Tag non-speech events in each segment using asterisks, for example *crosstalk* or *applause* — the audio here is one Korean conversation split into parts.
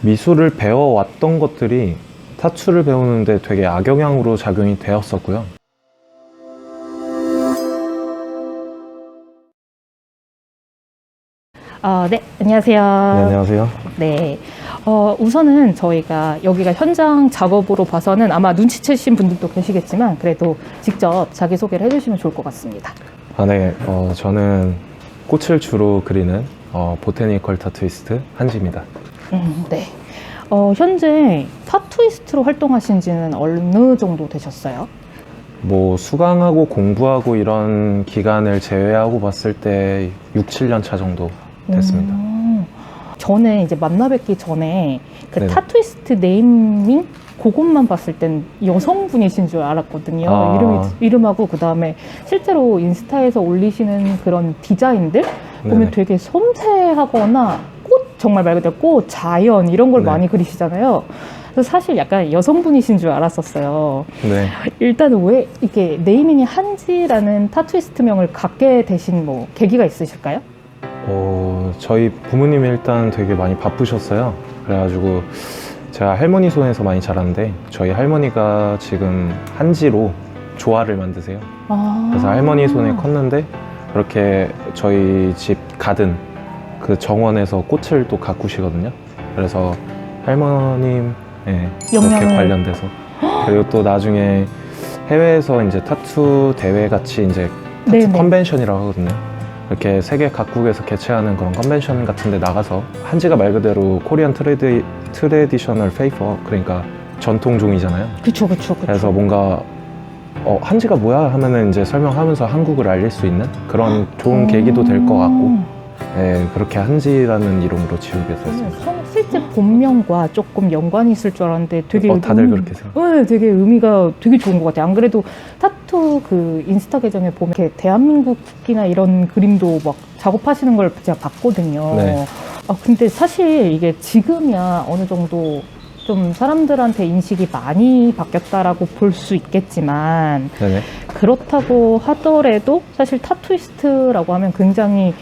미술을 배워왔던 것들이 타투를 배우는데 되게 악영향으로 작용이 되었었고요. 어, 네, 안녕하세요. 네, 안녕하세요. 네. 어, 우선은 저희가 여기가 현장 작업으로 봐서는 아마 눈치채신 분들도 계시겠지만 그래도 직접 자기소개를 해주시면 좋을 것 같습니다. 아, 네. 어, 저는 꽃을 주로 그리는 어, 보테니컬 타투이스트 한지입니다. 음, 네. 어, 현재 타투이스트로 활동하신 지는 어느 정도 되셨어요? 뭐 수강하고 공부하고 이런 기간을 제외하고 봤을 때 6, 7년 차 정도 됐습니다. 음, 전에 이제 만나 뵙기 전에 그 네네. 타투이스트 네이밍 그것만 봤을 땐 여성분이신 줄 알았거든요. 아. 이름이, 이름하고 그 다음에 실제로 인스타에서 올리시는 그런 디자인들 보면 네네. 되게 섬세하거나 꽃 정말 말 그대로 꽃, 자연 이런 걸 네. 많이 그리시잖아요. 그래서 사실 약간 여성분이신 줄 알았었어요. 네. 일단은 왜 이렇게 네이밍이 한지라는 타투이스트명을 갖게 되신 뭐 계기가 있으실까요? 어, 저희 부모님이 일단 되게 많이 바쁘셨어요. 그래가지고 제가 할머니 손에서 많이 자랐는데 저희 할머니가 지금 한지로 조화를 만드세요. 아. 그래서 할머니 손에 컸는데 그렇게 저희 집 가든 그 정원에서 꽃을 또 가꾸시거든요. 그래서 할머님 예, 영향을- 관련돼서 그리고 또 나중에 해외에서 이제 타투 대회 같이 이제 타투 네네. 컨벤션이라고 하거든요. 이렇게 세계 각국에서 개최하는 그런 컨벤션 같은 데 나가서 한지가 말 그대로 코리안 트레디, 트레디셔널 페이퍼 그러니까 전통 종이잖아요. 그쵸, 그쵸, 그쵸. 그래서 뭔가 어, 한지가 뭐야 하면은 이제 설명하면서 한국을 알릴 수 있는 그런 좋은 계기도 될 것 같고 음. 예, 그렇게 한지라는 이름으로 지우게 됐습니다. 성- 실제 본명과 조금 연관이 있을 줄 알았는데 되게 어, 다들 음, 그렇게 생각. 네, 되게 의미가 되게 좋은 것 같아요. 안 그래도 타투 그 인스타 계정에 보면 이렇게 대한민국 국기나 이런 그림도 막 작업하시는 걸 제가 봤거든요. 네. 아, 근데 사실 이게 지금이야 어느 정도 좀 사람들한테 인식이 많이 바뀌었다라고 볼 수 있겠지만 네네. 그렇다고 하더라도 사실 타투이스트라고 하면 굉장히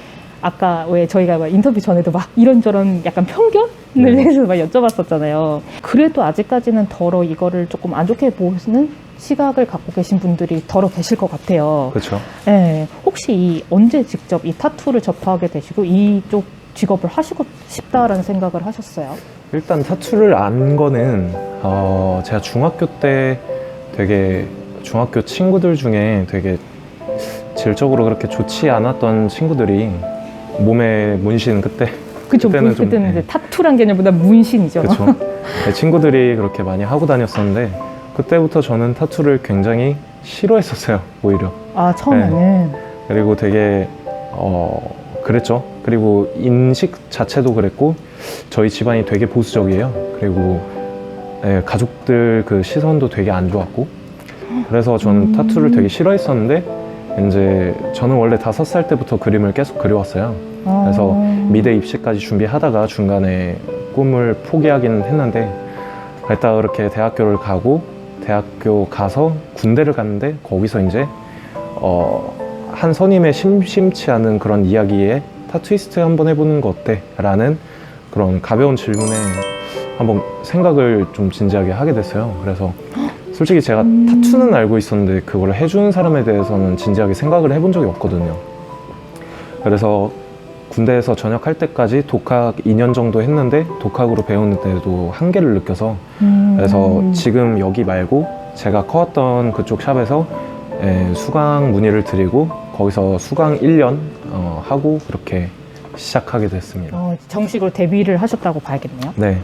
아까 왜 저희가 막 인터뷰 전에도 막 이런저런 약간 편견을 네. 해서 막 여쭤봤었잖아요. 그래도 아직까지는 덜어 이거를 조금 안 좋게 보는 시각을 갖고 계신 분들이 덜어 계실 것 같아요. 그렇죠. 네, 혹시 이 언제 직접 이 타투를 접하게 되시고 이쪽 직업을 하시고 싶다라는 생각을 하셨어요? 일단 타투를 안 거는 어, 제가 중학교 때 되게 중학교 친구들 중에 되게 질적으로 그렇게 좋지 않았던 친구들이 몸에 문신 그때 그쵸, 그때는 그때는, 좀, 그때는 네. 이제 타투란 개념보다 문신이죠. 그렇죠. *laughs* 친구들이 그렇게 많이 하고 다녔었는데 그때부터 저는 타투를 굉장히 싫어했었어요. 오히려. 아, 처음에는. 그리고 되게 어 그랬죠. 그리고 인식 자체도 그랬고 저희 집안이 되게 보수적이에요. 그리고 예, 가족들 그 시선도 되게 안 좋았고 그래서 저는 음. 타투를 되게 싫어했었는데 이제 저는 원래 다섯 살 때부터 그림을 계속 그려왔어요. 그래서 어. 미대 입시까지 준비하다가 중간에 꿈을 포기하긴 했는데 일단 그렇게 대학교를 가고 대학교 가서 군대를 갔는데 거기서 이제 어, 한 선임의 심심치 않은 그런 이야기에 타투이스트 한번 해보는 거 어때? 라는 그런 가벼운 질문에 한번 생각을 좀 진지하게 하게 됐어요. 그래서 솔직히 제가 음. 타투는 알고 있었는데 그걸 해주는 사람에 대해서는 진지하게 생각을 해본 적이 없거든요. 그래서 군대에서 전역할 때까지 독학 2년 정도 했는데 독학으로 배우는데도 한계를 느껴서 음. 그래서 지금 여기 말고 제가 커왔던 그쪽 샵에서 예, 수강 문의를 드리고 거기서 수강 1년 어, 하고 그렇게 시작하게 됐습니다. 어, 정식으로 데뷔를 하셨다고 봐야겠네요. 네,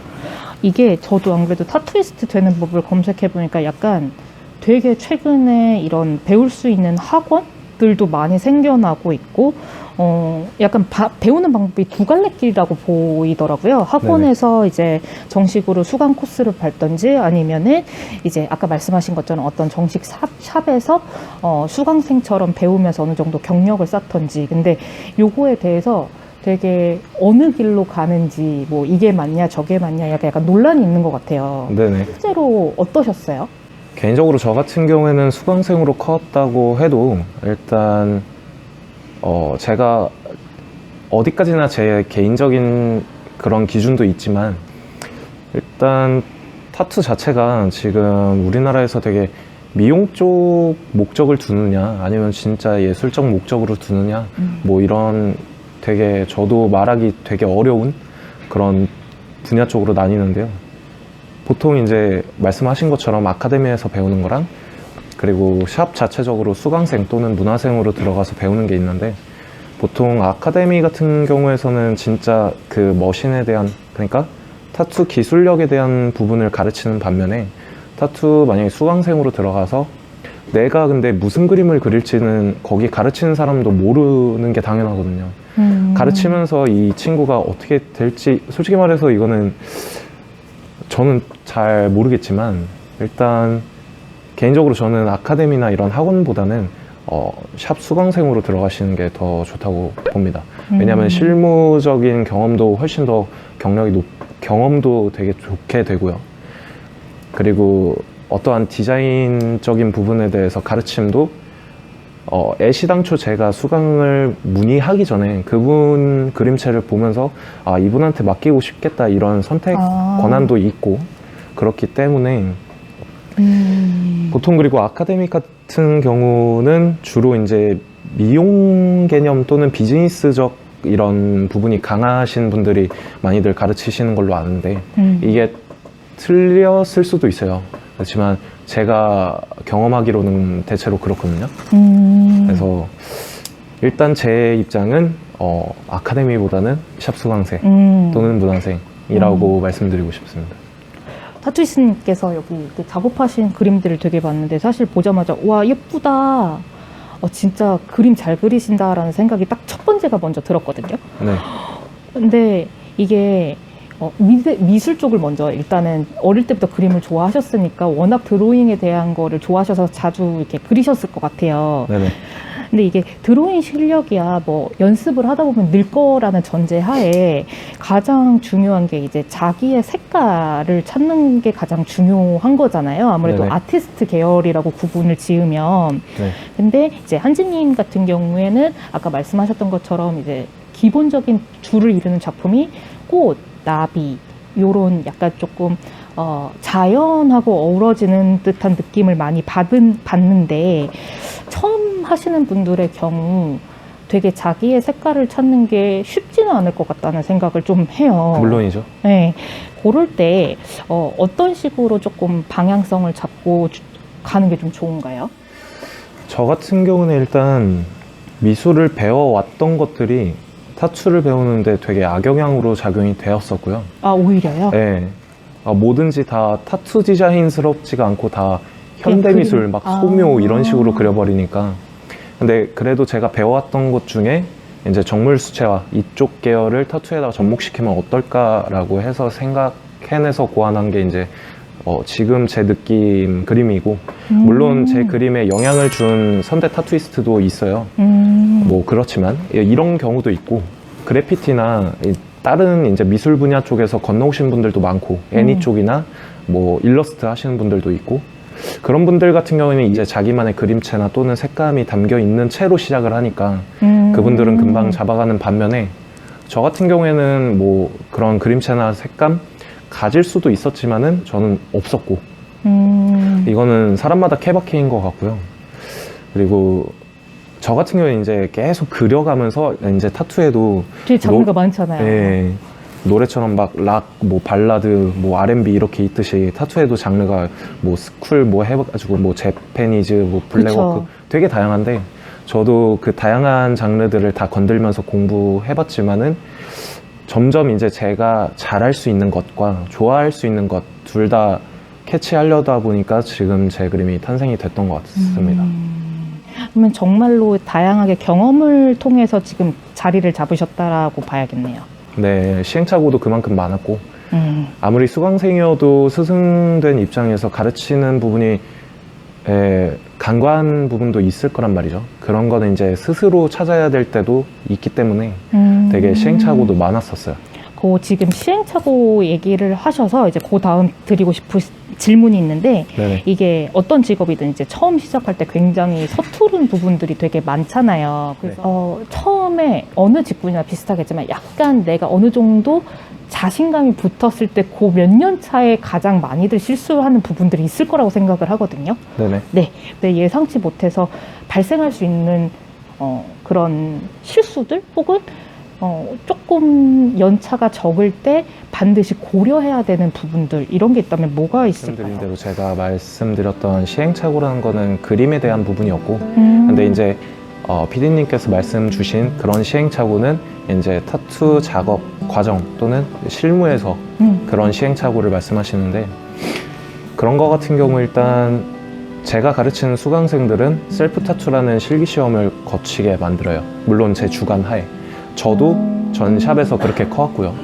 이게 저도 안 그래도 타투이스트 되는 법을 검색해 보니까 약간 되게 최근에 이런 배울 수 있는 학원들도 많이 생겨나고 있고 어 약간 바- 배우는 방법이 두 갈래 길이라고 보이더라고요. 학원에서 이제 정식으로 수강 코스를 밟던지 아니면은 이제 아까 말씀하신 것처럼 어떤 정식 샵, 샵에서 어 수강생처럼 배우면서 어느 정도 경력을 쌓던지 근데 요거에 대해서 되게 어느 길로 가는지 뭐 이게 맞냐 저게 맞냐 약간, 약간 논란이 있는 것 같아요. 네네. 실제로 어떠셨어요? 개인적으로 저 같은 경우에는 수강생으로 컸다고 해도 일단 어 제가 어디까지나 제 개인적인 그런 기준도 있지만 일단 타투 자체가 지금 우리나라에서 되게 미용 쪽 목적을 두느냐 아니면 진짜 예술적 목적으로 두느냐 음. 뭐 이런 되게 저도 말하기 되게 어려운 그런 분야 쪽으로 나뉘는데요. 보통 이제 말씀하신 것처럼 아카데미에서 배우는 거랑 그리고 샵 자체적으로 수강생 또는 문화생으로 들어가서 배우는 게 있는데 보통 아카데미 같은 경우에서는 진짜 그 머신에 대한 그러니까 타투 기술력에 대한 부분을 가르치는 반면에 타투 만약에 수강생으로 들어가서 내가 근데 무슨 그림을 그릴지는 거기 가르치는 사람도 모르는 게 당연하거든요. 음. 가르치면서 이 친구가 어떻게 될지 솔직히 말해서 이거는 저는 잘 모르겠지만 일단 개인적으로 저는 아카데미나 이런 학원보다는 어, 샵 수강생으로 들어가시는 게 더 좋다고 봅니다. 왜냐하면 음. 실무적인 경험도 훨씬 더 경력이 높, 경험도 되게 좋게 되고요. 그리고 어떠한 디자인적인 부분에 대해서 가르침도 어, 애시당초 제가 수강을 문의하기 전에 그분 그림체를 보면서 아 이분한테 맡기고 싶겠다 이런 선택 아. 권한도 있고 그렇기 때문에 음. 보통 그리고 아카데미 같은 경우는 주로 이제 미용 개념 또는 비즈니스적 이런 부분이 강하신 분들이 많이들 가르치시는 걸로 아는데 음. 이게 틀렸을 수도 있어요. 그렇지만 제가 경험하기로는 대체로 그렇거든요. 음. 그래서 일단 제 입장은 어, 아카데미보다는 샵 수강생 음. 또는 문화생이라고 말씀드리고 싶습니다. 타투이스님께서 여기 이렇게 작업하신 그림들을 되게 봤는데 사실 보자마자 와 예쁘다. 어, 진짜 그림 잘 그리신다라는 생각이 딱 첫 번째가 먼저 들었거든요. 네, 근데 이게 어, 미, 미술 쪽을 먼저 일단은 어릴 때부터 그림을 좋아하셨으니까 워낙 드로잉에 대한 거를 좋아하셔서 자주 이렇게 그리셨을 것 같아요. 네네. 근데 이게 드로잉 실력이야 뭐 연습을 하다 보면 늘 거라는 전제 하에 가장 중요한 게 이제 자기의 색깔을 찾는 게 가장 중요한 거잖아요. 아무래도 네네. 아티스트 계열이라고 구분을 지으면. 네. 근데 이제 한지님 같은 경우에는 아까 말씀하셨던 것처럼 이제 기본적인 줄을 이루는 작품이 꽃, 나비, 요런 약간 조금 어, 자연하고 어우러지는 듯한 느낌을 많이 받은, 받는데 처음 하시는 분들의 경우 되게 자기의 색깔을 찾는 게 쉽지는 않을 것 같다는 생각을 좀 해요. 물론이죠. 네. 그럴 때 어, 어떤 식으로 조금 방향성을 잡고 주- 가는 게 좀 좋은가요? 저 같은 경우는 일단 미술을 배워왔던 것들이 타투를 배우는데 되게 악영향으로 작용이 되었었고요. 아, 오히려요? 네. 아, 뭐든지 다 타투 디자인스럽지가 않고 다 그냥 현대 미술, 그림. 막 아. 소묘 이런 식으로 그려버리니까. 근데 그래도 제가 배워왔던 것 중에 이제 정물 수채화 이쪽 계열을 타투에다가 접목시키면 어떨까라고 해서 생각해내서 고안한 게 이제 어, 지금 제 느낌 그림이고 물론 제 음. 그림에 영향을 준 선대 타투이스트도 있어요. 음. 뭐 그렇지만 예, 이런 경우도 있고 그래피티나 이 다른 이제 미술 분야 쪽에서 건너오신 분들도 많고 애니 음. 쪽이나 뭐 일러스트 하시는 분들도 있고 그런 분들 같은 경우에는 이제 자기만의 그림체나 또는 색감이 담겨 있는 채로 시작을 하니까 음. 그분들은 금방 잡아가는 반면에 저 같은 경우에는 뭐 그런 그림체나 색감 가질 수도 있었지만은 저는 없었고 음. 이거는 사람마다 케바케인 것 같고요. 그리고 저 같은 경우에 이제 계속 그려가면서 이제 타투에도 되게 장르가 노- 많잖아요. 예, 노래처럼 막 락, 뭐 발라드, 뭐 R&B 이렇게 있듯이 타투에도 장르가 뭐 스쿨 뭐 해가지고 뭐 재패니즈, 뭐 블랙워크. 되게 다양한데 저도 그 다양한 장르들을 다 건들면서 공부해봤지만은 점점 이제 제가 잘할 수 있는 것과 좋아할 수 있는 것 둘 다 캐치하려다 보니까 지금 제 그림이 탄생이 됐던 것 같습니다. 음. 그러면 정말로 다양하게 경험을 통해서 지금 자리를 잡으셨다라고 봐야겠네요. 네, 시행착오도 그만큼 많았고 음. 아무리 수강생이어도 스승된 입장에서 가르치는 부분이 에, 간과한 부분도 있을 거란 말이죠. 그런 거는 이제 스스로 찾아야 될 때도 있기 때문에 음. 되게 시행착오도 많았었어요. 그 지금 시행착오 얘기를 하셔서 이제 그 다음 드리고 싶은 질문이 있는데 네네. 이게 어떤 직업이든 이제 처음 시작할 때 굉장히 서투른 부분들이 되게 많잖아요. 그래서 네. 어, 처음에 어느 직군이나 비슷하겠지만 약간 내가 어느 정도 자신감이 붙었을 때 그 몇 년 차에 가장 많이들 실수하는 부분들이 있을 거라고 생각을 하거든요. 네네. 네, 근데 예상치 못해서 발생할 수 있는 어, 그런 실수들 혹은 어, 조금 연차가 적을 때 반드시 고려해야 되는 부분들 이런 게 있다면 뭐가 말씀드린 있을까요? 대로 제가 말씀드렸던 시행착오라는 거는 그림에 대한 부분이었고 음. 근데 이제 어, PD님께서 말씀 주신 그런 시행착오는 이제 타투 작업 과정 또는 실무에서 음. 그런 시행착오를 말씀하시는데 그런 거 같은 경우 일단 제가 가르치는 수강생들은 셀프 타투라는 실기 시험을 거치게 만들어요. 물론 제 주관 하에. 저도 전 샵에서 그렇게 커왔고요.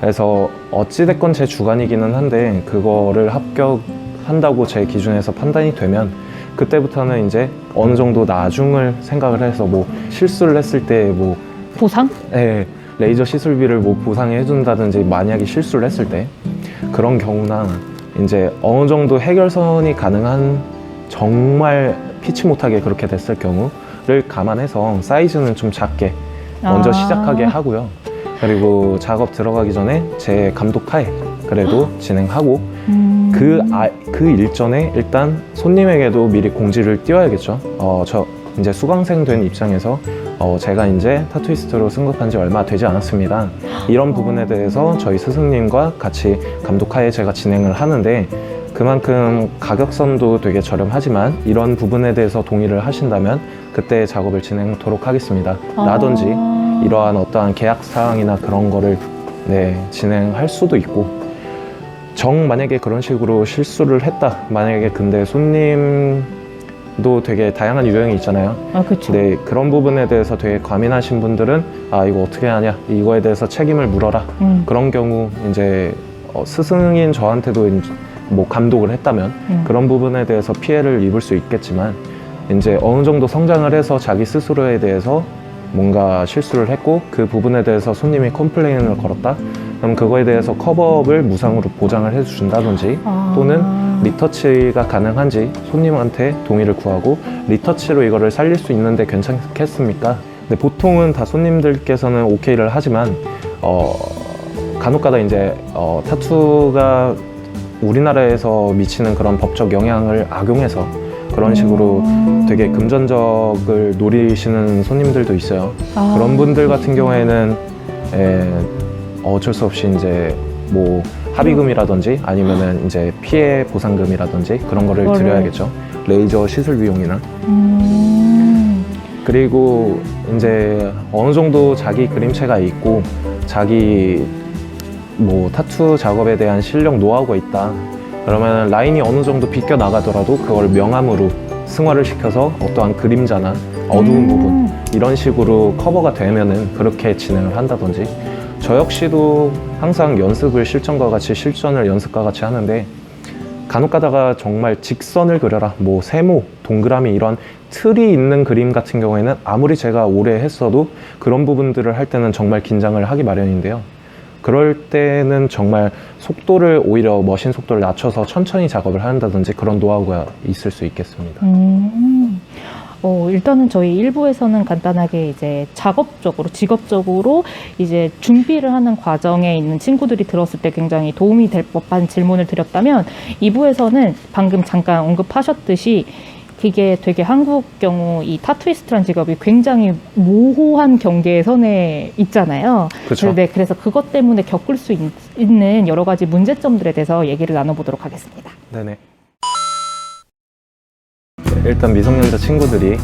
그래서 어찌됐건 제 주관이기는 한데 그거를 합격한다고 제 기준에서 판단이 되면 그때부터는 이제 어느 정도 나중을 생각을 해서 뭐 실수를 했을 때뭐 보상? 예, 레이저 시술비를 뭐 보상해 준다든지 만약에 실수를 했을 때 그런 경우나 이제 어느 정도 해결선이 가능한 정말 피치 못하게 그렇게 됐을 경우를 감안해서 사이즈는 좀 작게 먼저 아. 시작하게 하고요. 그리고 작업 들어가기 전에 제 감독하에 그래도 진행하고 음. 그, 아, 그 일전에 일단 손님에게도 미리 공지를 띄워야겠죠. 어, 저 이제 수강생 된 입장에서 어, 제가 이제 타투이스트로 승급한 지 얼마 되지 않았습니다. 이런 부분에 대해서 저희 스승님과 같이 감독하에 제가 진행을 하는데 그만큼 가격선도 되게 저렴하지만 이런 부분에 대해서 동의를 하신다면 그때 작업을 진행하도록 하겠습니다. 라든지 아. 이러한 어떠한 계약 사항이나 그런 거를 네, 진행할 수도 있고 정 만약에 그런 식으로 실수를 했다 만약에 근데 손님도 되게 다양한 유형이 있잖아요 아, 그쵸. 근데 그런 부분에 대해서 되게 과민하신 분들은 아 이거 어떻게 하냐 이거에 대해서 책임을 물어라 음. 그런 경우 이제 어, 스승인 저한테도 이제 뭐 감독을 했다면 음. 그런 부분에 대해서 피해를 입을 수 있겠지만 이제 어느 정도 성장을 해서 자기 스스로에 대해서 뭔가 실수를 했고 그 부분에 대해서 손님이 컴플레인을 걸었다 그럼 그거에 대해서 커버업을 무상으로 보장을 해준다든지 아. 또는 리터치가 가능한지 손님한테 동의를 구하고 리터치로 이거를 살릴 수 있는데 괜찮겠습니까? 근데 보통은 다 손님들께서는 오케이를 하지만 어, 간혹가다 이제 어, 타투가 우리나라에서 미치는 그런 법적 영향을 악용해서 그런 식으로 음. 되게 금전적을 노리시는 손님들도 있어요. 아. 그런 분들 같은 경우에는 에, 어쩔 수 없이 이제 뭐 합의금이라든지 아니면은 이제 피해 보상금이라든지 그런 거를 그거를- 드려야겠죠. 레이저 시술 비용이나 음. 그리고 이제 어느 정도 자기 그림체가 있고 자기 뭐 타투 작업에 대한 실력 노하우가 있다. 그러면 라인이 어느 정도 비껴 나가더라도 그걸 명암으로 승화를 시켜서 어떠한 그림자나 어두운 음. 부분 이런 식으로 커버가 되면은 그렇게 진행을 한다든지 저 역시도 항상 연습을 실전과 같이 실전을 연습과 같이 하는데 간혹 가다가 정말 직선을 그려라 뭐 세모 동그라미 이런 틀이 있는 그림 같은 경우에는 아무리 제가 오래 했어도 그런 부분들을 할 때는 정말 긴장을 하기 마련인데요 그럴 때는 정말 속도를 오히려 머신 속도를 낮춰서 천천히 작업을 한다든지 그런 노하우가 있을 수 있겠습니다 음. 어, 일단은 저희 일부에서는 간단하게 이제 작업적으로, 직업적으로 이제 준비를 하는 과정에 있는 친구들이 들었을 때 굉장히 도움이 될 법한 질문을 드렸다면 2부에서는 방금 잠깐 언급하셨듯이 그게 되게 한국 경우 이 타투이스트란 직업이 굉장히 모호한 경계의 선에 있잖아요. 그렇죠 네, 그래서 그것 때문에 겪을 수 있, 있는 여러 가지 문제점들에 대해서 얘기를 나눠보도록 하겠습니다. 네네. 일단 미성년자 친구들이